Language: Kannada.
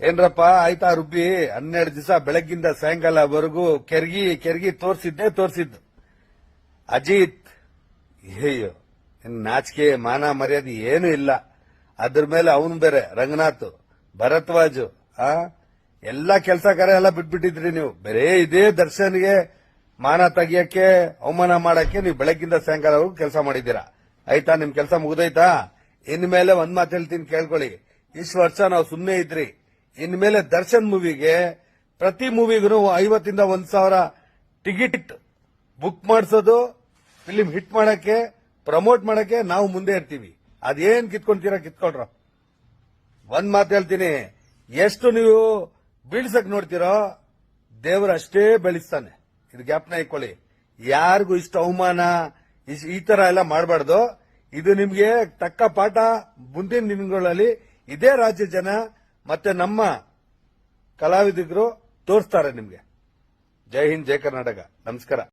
ಏನ್ರಪ್ಪ, ಆಯ್ತಾ ರುಬ್ಬಿ? ಹನ್ನೆರಡು ದಿವಸ ಬೆಳಗ್ಗಿಂದ ಸಾಯಂಕಾಲವರೆಗೂ ಕೆರ್ಗಿ ಕೆರ್ಗಿ ತೋರಿಸಿದ್ದೇ ತೋರಿಸಿದ್ದು. ಅಜಿತ್ ಇನ್ ನಾಚಿಕೆ, ಮಾನ, ಮರ್ಯಾದೆ ಏನೂ ಇಲ್ಲ. ಅದ್ರ ಮೇಲೆ ಅವನು ಬೇರೆ, ರಂಗನಾಥ್ ಭರತ್ವಾಜು ಆ? ಎಲ್ಲ ಕೆಲಸ ಕಾರ್ಯ ಎಲ್ಲ ಬಿಟ್ಬಿಟ್ಟಿದ್ರಿ ನೀವು. ಬೇರೆ ಇದೇ ದರ್ಶನ್ಗೆ ಮಾನ ತೆಗಿಯಕ್ಕೆ, ಅವಮಾನ ಮಾಡಕ್ಕೆ ನೀವು ಬೆಳಗ್ಗಿಂದ ಸಾಯಂಕಾಲವರೆಗೂ ಕೆಲಸ ಮಾಡಿದ್ದೀರಾ? ಆಯ್ತಾ, ನಿಮ್ ಕೆಲಸ ಮುಗ್ದೈತಾ ಇನ್ಮೇಲೆ ಒಂದ್ ಮಾತು ಹೇಳ್ತೀನಿ, ಕೇಳ್ಕೊಳ್ಳಿ. ಇಷ್ಟು ವರ್ಷ ನಾವು ಸುಮ್ಮನೆ ಇದ್ರಿ. ಇನ್ಮೇಲೆ ದರ್ಶನ್ ಮೂವಿಗೆ ಪ್ರತಿ ಮೂವಿಗೂ ಐವತ್ತಿಂದ ಒಂದ್ ಸಾವಿರ ಟಿಕೆಟ್ ಬುಕ್ ಮಾಡಿಸೋದು ಫಿಲಿಂ ಹಿಟ್ ಮಾಡಕ್ಕೆ ಪ್ರಮೋಟ್ ಮಾಡಕ್ಕೆ ನಾವು ಮುಂದೆ ಇರ್ತೀವಿ. ಅದೇನ್ ಕಿತ್ಕೊಂತೀರಾ ಕಿತ್ಕೊಳ್ರ. ಒಂದ್ ಮಾತು ಹೇಳ್ತೀನಿ. ಎಷ್ಟು ನೀವು ಬೀಳ್ಸಕ್ ನೋಡ್ತೀರೋ, ದೇವರು ಅಷ್ಟೇ ಬೆಳೆಸ್ತಾನೆ. ಇದು ಜ್ಞಾಪನ ಇಕ್ಕೊಳ್ಳಿ ಯಾರಿಗೂ ಇಷ್ಟು ಅವಮಾನ ಈ ತರ ಎಲ್ಲ ಮಾಡಬಾರ್ದು. ಇದು ನಿಮ್ಗೆ ತಕ್ಕ ಪಾಠ ಮುಂದಿನ ದಿನಗಳಲ್ಲಿ ಇದೇ ರಾಜ್ಯ ಜನ ಮತ್ತೆ ನಮ್ಮ ಕಲಾವಿದಿಗರು ತೋರಿಸ್ತಾರೆ ನಿಮಗೆ. ಜೈ ಹಿಂದ್ ಜೈ ಕರ್ನಾಟಕ. ನಮಸ್ಕಾರ.